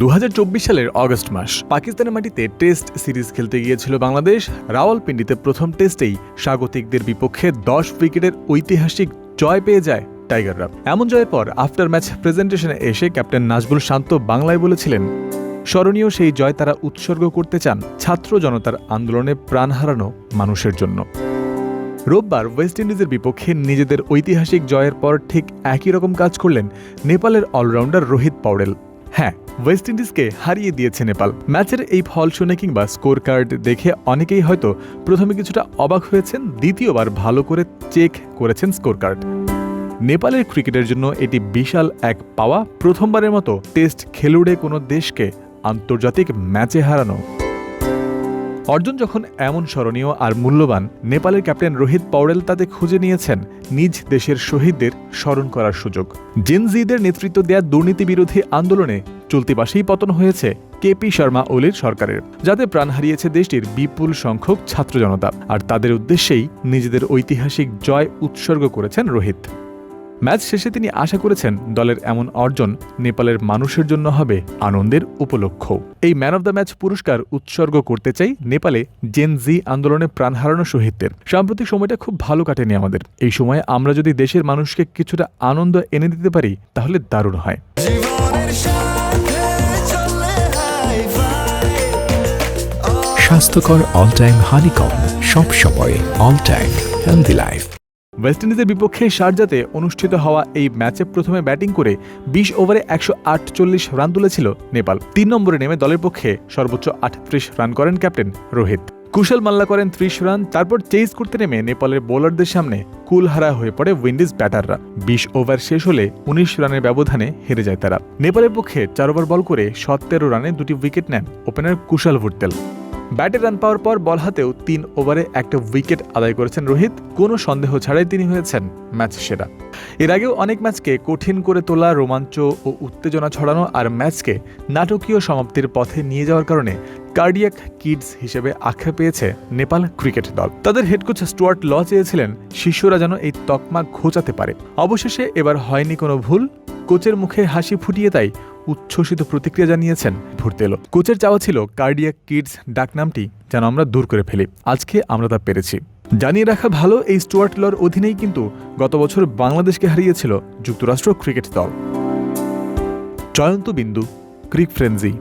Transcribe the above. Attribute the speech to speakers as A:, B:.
A: দু হাজার চব্বিশ সালের অগস্ট মাস পাকিস্তানের মাটিতে টেস্ট সিরিজ খেলতে গিয়েছিল বাংলাদেশ। রাওয়ালপিন্ডিতে প্রথম টেস্টেই স্বাগতিকদের বিপক্ষে দশ উইকেটের ঐতিহাসিক জয় পেয়ে যায় টাইগাররা। এমন জয়ের পর আফটার ম্যাচ প্রেজেন্টেশনে এসে ক্যাপ্টেন নাজবুল শান্ত বাংলায় বলেছিলেন, স্মরণীয় সেই জয় তারা উৎসর্গ করতে চান ছাত্র জনতার আন্দোলনে প্রাণ হারানো মানুষের জন্য। রোববার ওয়েস্ট ইন্ডিজের বিপক্ষে নিজেদের ঐতিহাসিক জয়ের পর ঠিক একই রকম কাজ করলেন নেপালের অলরাউন্ডার রোহিত পাউডেল হ্যাঁ ওয়েস্ট ইন্ডিজকে হারিয়ে দিয়েছে নেপাল। ম্যাচের এই ফল শুনে কিংবা স্কোর কার্ড দেখে অনেকেই হয়তো প্রথমে কিছুটা অবাক হয়েছেন, দ্বিতীয়বার ভালো করে চেক করেছেন স্কোর কার্ড নেপালের ক্রিকেটের জন্য এটি বিশাল এক পাওয়া। প্রথমবারের মতো টেস্ট খেলুড়ে কোনো দেশকে আন্তর্জাতিক ম্যাচে হারানো। অর্জন যখন এমন স্মরণীয় আর মূল্যবান, নেপালের ক্যাপ্টেন রোহিত পাউডেল তাতে খুঁজে নিয়েছেন নিজ দেশের শহীদদের স্মরণ করার সুযোগ। জেনজিদের নেতৃত্ব দেয়া দুর্নীতি বিরোধী আন্দোলনে চলতি মাসেই পতন হয়েছে কেপি শর্মা ওলির সরকারের, যাতে প্রাণ হারিয়েছে দেশটির বিপুল সংখ্যক ছাত্র জনতা। আর তাদের উদ্দেশ্যেই নিজেদের ঐতিহাসিক জয় উৎসর্গ করেছেন রোহিত। ম্যাচ শেষে তিনি আশা করেছেন দলের এমন অর্জন নেপালের মানুষের জন্য হবে আনন্দের উপলক্ষ। এই ম্যান অব দ্য ম্যাচ পুরস্কার উৎসর্গ করতে চাই নেপালে জেন জি আন্দোলনে প্রাণ হারানো শহীদদের। সাম্প্রতিক সময়টা খুব ভালো কাটেনি আমাদের। এই সময়ে আমরা যদি দেশের মানুষকে কিছুটা আনন্দ এনে দিতে পারি, তাহলে দারুণ হয়।
B: স্বাস্থ্যকর অল টাইম হানিকম সব সময় all time healthy life
A: west ইন্ডিজের বিপক্ষে শারজাতে অনুষ্ঠিত হওয়া এই ম্যাচে প্রথমে ব্যাটিং করে বিশ ওভারে একশো আটচল্লিশ রান তুলেছিল নেপাল। তিন নম্বরে নেমে দলের পক্ষে সর্বোচ্চ আটত্রিশ রান করেন ক্যাপ্টেন রোহিত। কুশল মাল্লা করেন ত্রিশ রান তারপর চেজ করতে নেমে নেপালের বোলারদের সামনে কুলহারা হয়ে পড়ে উইন্ডিজ ব্যাটাররা বিশ ওভার শেষ হলে উনিশ রানের ব্যবধানে হেরে যায় তারা। নেপালের পক্ষে চার ওভার বল করে সতেরো রানে দুটি উইকেট নেন ওপেনার কুশল ভুট্টেল। ব্যাটে রান পাওয়ার পর বল হাতেও তিন ওভারে একটা উইকেট আদায় করেছেন রোহিত। কোনো সন্দেহ ছাড়াই তিনি হয়েছেন ম্যাচ সেরা। এর আগেও অনেক ম্যাচকে কঠিন করে তোলা, রোমাঞ্চ ও উত্তেজনা ছড়ানো আর ম্যাচকে নাটকীয় সমাপ্তির পথে নিয়ে যাওয়ার কারণে কার্ডিয়াক কিডস হিসেবে আখ্যা পেয়েছে নেপাল ক্রিকেট দল। তাদের হেড কোচ স্টুয়ার্ট ল চেয়েছিলেন শিষ্যরা যেন এই তকমা ঘোচাতে পারে। অবশেষে এবার হয়নি কোনো ভুল। কোচের মুখে হাসি ফুটিয়ে তাই উচ্ছ্বসিত প্রতিক্রিয়া জানিয়েছেন ভুরতেলো কোচের চাওয়া ছিল কার্ডিয়াক কিডস ডাকনামটি যেন আমরা দূর করে ফেলি। আজকে আমরা তা পেরেছি। জানিয়ে রাখা ভালো, এই স্টুয়ার্ট লর অধীনেই কিন্তু গত বছর বাংলাদেশকে হারিয়েছিল যুক্তরাষ্ট্র ক্রিকেট দল। জয়ন্ত বিন্দু, ক্রিক ফ্রেন্সি।